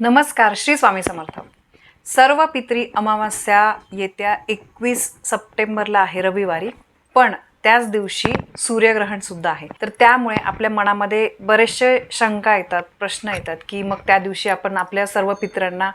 नमस्कार श्री स्वामी समर्थ. सर्व पित्री अमावास्या येत्या एकवीस सप्टेंबरला आहे रविवारी पण त्याच दिवशी सूर्यग्रहण सुद्धा आहे. तर त्यामुळे आपल्या मनामध्ये बरेचसे शंका येतात प्रश्न येतात की मग त्या दिवशी आपण आपल्या सर्व पितरांना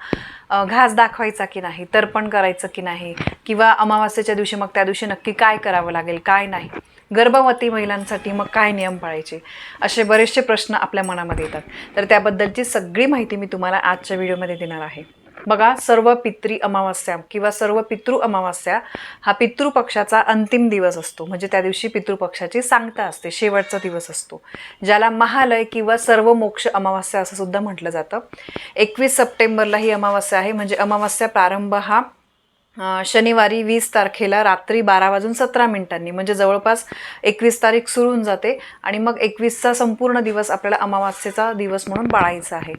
घास दाखवायचा की नाही तर्पण करायचं की नाही? किंवा अमावास्येच्या दिवशी मग त्या दिवशी नक्की काय करावं लागेल काय नाही? गर्भवती महिलांसाठी मग काय नियम पाळायचे? असे बरेचसे प्रश्न आपल्या मनामध्ये येतात. तर त्याबद्दलची सगळी माहिती मी तुम्हाला आजच्या व्हिडिओमध्ये देणार आहे. बघा सर्व पितृ अमावास्या किंवा सर्व पितृ अमावास्या हा पितृपक्षाचा अंतिम दिवस असतो. म्हणजे त्या दिवशी पितृपक्षाची सांगता असते. शेवटचा दिवस असतो. ज्याला महालय किंवा सर्व मोक्ष अमावास्या असं सुद्धा म्हटलं जातं. एकवीस सप्टेंबरला ही अमावास्या आहे. म्हणजे अमावास्या प्रारंभ हा शनिवारी वीस तारखेला रात्री बारा वाजून सतरा मिनिटांनी म्हणजे जवळपास एकवीस तारीख सुरू होऊन जाते आणि मग एकवीसचा संपूर्ण दिवस आपल्याला अमावास्येचा दिवस म्हणून पाळायचा आहे.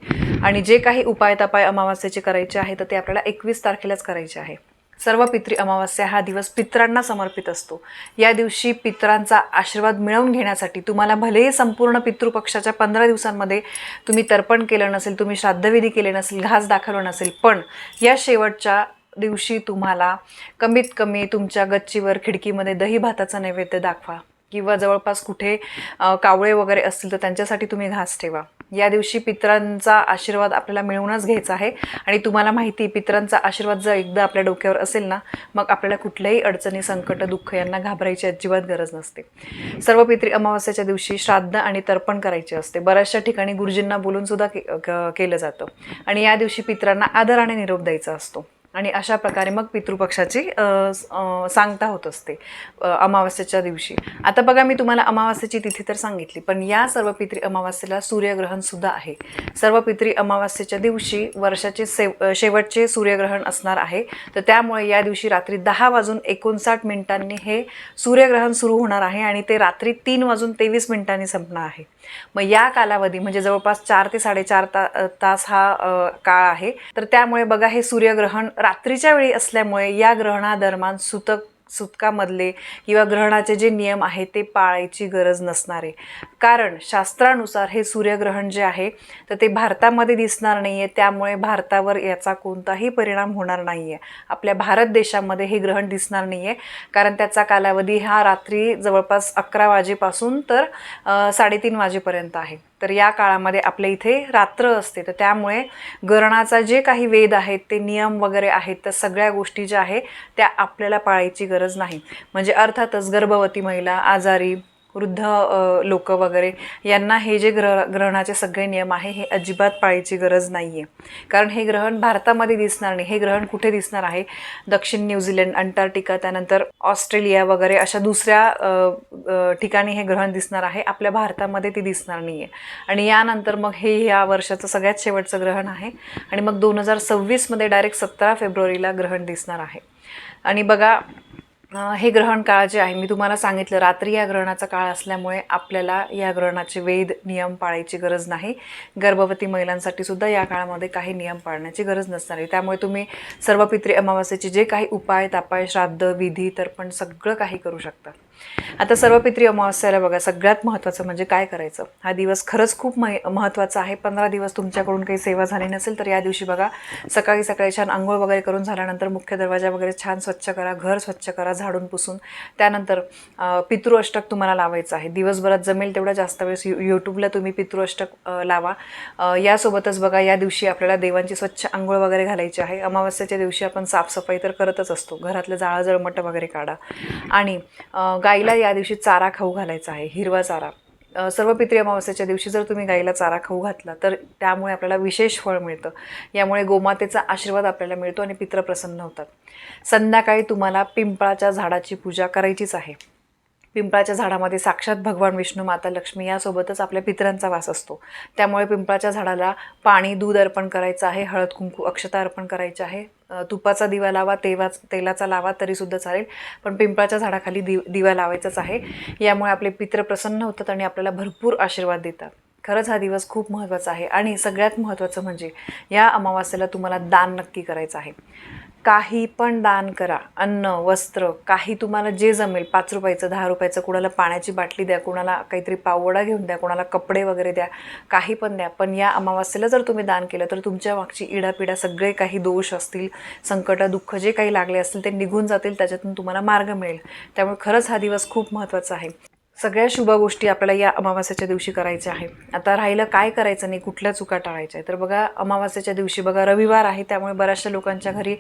आणि जे काही उपाय तपाय अमावास्येचे करायचे आहे तर ते आपल्याला एकवीस तारखेलाच करायचे आहे. सर्व पितृ अमावास्या हा दिवस पित्रांना समर्पित असतो. या दिवशी पित्रांचा आशीर्वाद मिळवून घेण्यासाठी तुम्हाला भलेही संपूर्ण पितृपक्षाच्या पंधरा दिवसांमध्ये तुम्ही तर्पण केलं नसेल तुम्ही श्राद्धविधी केले नसेल घास दाखवलं नसेल पण या शेवटच्या दिवशी तुम्हाला कमीत कमी तुमच्या गच्चीवर खिडकीमध्ये दही भाताचा नैवेद्य दाखवा किंवा जवळपास कुठे कावळे वगैरे असतील तर त्यांच्यासाठी तुम्ही घास ठेवा. या दिवशी पितरांचा आशीर्वाद आपल्याला मिळवूनच घ्यायचा आहे आणि तुम्हाला माहिती पित्रांचा पितरांचा आशीर्वाद जर एकदा आपल्या डोक्यावर असेल ना मग आपल्याला कुठल्याही अडचणी संकट दुःख यांना घाबरायची अजिबात गरज नसते. सर्व पित्री अमावास्याच्या दिवशी श्राद्ध आणि तर्पण करायचे असते. बऱ्याचशा ठिकाणी गुरुजींना बोलून सुद्धा के क- केलं जातं. आणि या दिवशी पितरांना आदराने निरोप द्यायचा असतो. आणि अशा प्रकारे मग पितृपक्षाची सांगता होत असते अमावास्येच्या दिवशी. आता बघा मी तुम्हाला अमावास्येची तिथी तर सांगितली पण या सर्व पित्री अमावास्येला सूर्यग्रहण सुद्धा आहे. सर्व पितृ अमावास्येच्या दिवशी वर्षाचे सेव शेवटचे सूर्यग्रहण असणार आहे. तर त्यामुळे या दिवशी रात्री दहा वाजून एकोणसाठ मिनिटांनी हे सूर्यग्रहण सुरू होणार आहे आणि ते रात्री तीन वाजून तेवीस मिनिटांनी संपणार आहे. मग या कालावधी म्हणजे जवळपास चार ते साडेचार ता तास हा काळ आहे. तर त्यामुळे बघा हे सूर्यग्रहण रात्रीच्या वेळी असल्यामुळे या ग्रहणादरम्यान सुतक सुतकामधले किंवा ग्रहणाचे जे नियम आहे ते पाळायची गरज नसणार. आहे कारण शास्त्रानुसार हे सूर्यग्रहण जे आहे तर ते भारतामध्ये दिसणार नाही आहे त्यामुळे भारतावर याचा कोणताही परिणाम होणार नाही आहे आपल्या भारत देशामध्ये हे ग्रहण दिसणार नाही आहे कारण त्याचा कालावधी हा रात्री जवळपास अकरा वाजेपासून तर साडेतीन वाजेपर्यंत आहे. तर या काळामध्ये आपल्या इथे रात्र असते. तर त्यामुळे गरणाचा जे काही वेद आहेत ते नियम वगैरे आहेत तर सगळ्या गोष्टी ज्या आहेत त्या आपल्याला पाळायची गरज नाही. म्हणजे अर्थातच गर्भवती महिला आजारी वृद्ध लोक वगैरे यांना हे जे ग्रह ग्रहणाचे सगळे नियम आहे हे अजिबात पाळायची गरज नाही आहे कारण हे ग्रहण भारतामध्ये दिसणार नाही. हे ग्रहण कुठे दिसणार आहे? दक्षिण न्यूझीलंड अंटार्क्टिका त्यानंतर ऑस्ट्रेलिया वगैरे अशा दुसऱ्या ठिकाणी हे ग्रहण दिसणार आहे. आपल्या भारतामध्ये ते दिसणार नाही आहे आणि यानंतर मग हे ह्या वर्षाचं सगळ्यात शेवटचं ग्रहण आहे. आणि मग दोन हजार सव्वीसमध्ये डायरेक्ट सतरा फेब्रुवारीला ग्रहण दिसणार आहे. आणि बघा हे ग्रहण काळ जे आहे मी तुम्हाला सांगितलं रात्री या ग्रहणाचा काळ असल्यामुळे आपल्याला या ग्रहणाचे वेद नियम पाळायची गरज नाही. गर्भवती महिलांसाठी सुद्धा या काळामध्ये काही नियम पाळण्याची गरज नसणार आहे. त्यामुळे तुम्ही सर्व पित्री अमावास्येचे जे काही उपाय तापाय श्राद्ध विधी तर्पण सगळं काही करू शकता. आता सर्व पित्री अमावस्याला बघा सगळ्यात महत्त्वाचं म्हणजे काय करायचं? हा दिवस खरंच खूप मह महत्त्वाचा आहे. पंधरा दिवस तुमच्याकडून काही सेवा झाली नसेल तर या दिवशी बघा सकाळी सकाळी छान आंघोळ वगैरे करून झाल्यानंतर मुख्य दरवाजा वगैरे छान स्वच्छ करा घर स्वच्छ करा झाडून पुसून. त्यानंतर पितृअष्टक तुम्हाला लावायचं आहे. दिवसभरात जमेल तेवढा जास्त वेळेस यू यूट्यूबला तुम्ही पितृअष्टक लावा. यासोबतच बघा या दिवशी आपल्याला देवांची स्वच्छ आंघोळ वगैरे घालायची आहे. अमावस्याच्या दिवशी आपण साफसफाई तर करतच असतो. घरातलं जाळं वगैरे काढा. आणि गाईला या दिवशी चारा खाऊ घालायचा आहे हिरवा चारा. सर्व पितृ अमावस्याच्या दिवशी जर तुम्ही गाईला चारा खाऊ घातला तर त्यामुळे आपल्याला विशेष फळ मिळतं. यामुळे गोमातेचा आशीर्वाद आपल्याला मिळतो आणि पित्र प्रसन्न होतात. संध्याकाळी तुम्हाला पिंपळाच्या झाडाची पूजा करायचीच आहे. पिंपळाच्या झाडामध्ये साक्षात भगवान विष्णू माता लक्ष्मी यासोबतच आपल्या पितरांचा वास असतो. त्यामुळे पिंपळाच्या झाडाला पाणी दूध अर्पण करायचं आहे हळद कुंकू अक्षता अर्पण करायची आहे. तुपाचा दिवा लावा तेवा तेलाचा लावा तरीसुद्धा चालेल. पण पिंपळाच्या झाडाखाली दिव दिवा लावायचाच आहे. यामुळे आपले पित्र प्रसन्न होतात आणि आपल्याला भरपूर आशीर्वाद देतात. खरंच हा दिवस खूप महत्त्वाचा आहे. आणि सगळ्यात महत्त्वाचं म्हणजे या अमावास्येला तुम्हाला दान नक्की करायचं आहे. काही पण दान करा. अन्न वस्त्र काही तुम्हाला जे जमेल पाच रुपयाचं दहा रुपयाचं कुणाला पाण्याची बाटली द्या कोणाला काहीतरी पावडा घेऊन द्या कोणाला कपडे वगैरे द्या काही पण द्या. पण या अमावास्येला जर तुम्ही दान केलं तर तुमच्या मागची इडापिडा सगळे काही दोष असतील संकट दुःख जे काही लागले असतील ते निघून जातील त्याच्यातून तुम्हाला मार्ग मिळेल. त्यामुळे खरंच हा दिवस खूप महत्त्वाचा आहे. सगळ्या शुभ गोष्टी आपल्याला या अमावास्याच्या दिवशी करायच्या आहे आता राहिलं काय करायचं नाही कुठल्या चुका टाळायच्या आहे तर बघा अमावास्याच्या दिवशी बघा रविवार आहे त्यामुळे बऱ्याचशा लोकांच्या घरी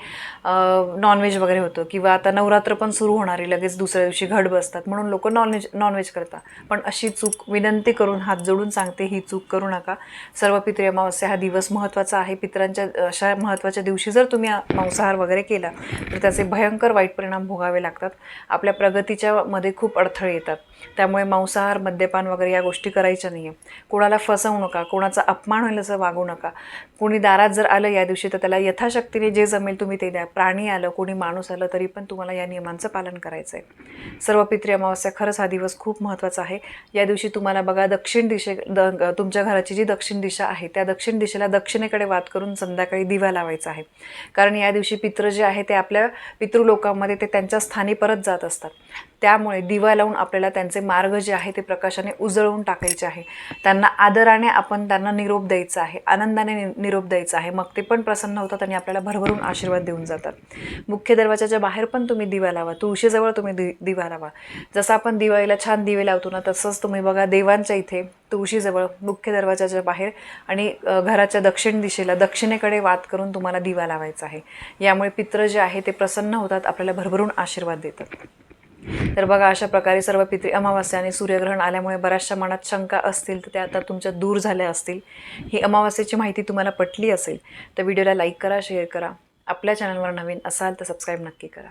नॉनव्हेज वगैरे होतं. किंवा आता नवरात्र पण सुरू होणार आहे लगेच दुसऱ्या दिवशी घड बसतात. म्हणून लोक नॉनव्हेज नॉनव्हेज करतात. पण अशी चूक विनंती करून हात जोडून सांगते ही चूक करू नका. सर्व पितृ अमावस्या हा दिवस महत्त्वाचा आहे. पितरांच्या अशा महत्त्वाच्या दिवशी जर तुम्ही मांसाहार वगैरे केला तर त्याचे भयंकर वाईट परिणाम भोगावे लागतात. आपल्या प्रगतीच्या मध्ये खूप अडथळे येतात. त्यामुळे मांसाहार मद्यपान वगैरे या गोष्टी करायच्या नाही आहे कोणाला फसवू नका कोणाचा अपमान होईल असं वागू नका. कोणी दारात जर आलं या दिवशी तर त्याला यथाशक्तीने जे जमेल तुम्ही ते द्या. प्राणी आलं कोणी माणूस आलं तरी पण तुम्हाला या नियमांचं पालन करायचं आहे सर्व पित्री अमावस्या खरंच हा दिवस खूप महत्त्वाचा आहे. या दिवशी तुम्हाला बघा दक्षिण दिशे द तुमच्या घराची जी दक्षिण दिशा आहे त्या दक्षिण दिशेला दक्षिणेकडे वात करून संध्याकाळी दिवा लावायचा आहे. कारण या दिवशी पित्र जे आहे ते आपल्या पितृलोकामध्ये ते त्यांच्या स्थानी परत जात असतात. त्यामुळे दिवा लावून आपल्याला त्यांचे मार्ग जे आहे ते प्रकाशाने उजळवून टाकायचे आहे. त्यांना आदराने आपण त्यांना निरोप द्यायचा आहे. आनंदाने नि- निरोप द्यायचा आहे. मग ते पण प्रसन्न होतात आणि आपल्याला भरभरून आशीर्वाद देऊन जातात. मुख्य दरवाजाच्या बाहेर पण तुम्ही दिवा लावा. तुळशीजवळ तुम्ही दि दिवा लावा. जसं आपण दिवाळीला छान दिवे लावतो ना तसंच तुम्ही बघा देवांच्या इथे तुळशीजवळ मुख्य दरवाजाच्या बाहेर आणि घराच्या दक्षिण दिशेला दक्षिणेकडे वात करून तुम्हाला दिवा लावायचा आहे. यामुळे पित्र जे आहे ते प्रसन्न होतात आपल्याला भरभरून आशीर्वाद देतात. तर बघा अशा प्रकारे सर्व पितृ अमावास्या आणि सूर्यग्रहण आल्यामुळे बऱ्याचशा मनात शंका असतील तर त्या आता तुमच्या दूर झाल्या असतील. ही अमावास्याची माहिती तुम्हाला पटली असेल तर व्हिडिओला लाईक करा शेअर करा. आपल्या चॅनलवर नवीन असाल तर सबस्क्राईब नक्की करा.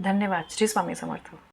धन्यवाद. श्री स्वामी समर्थ.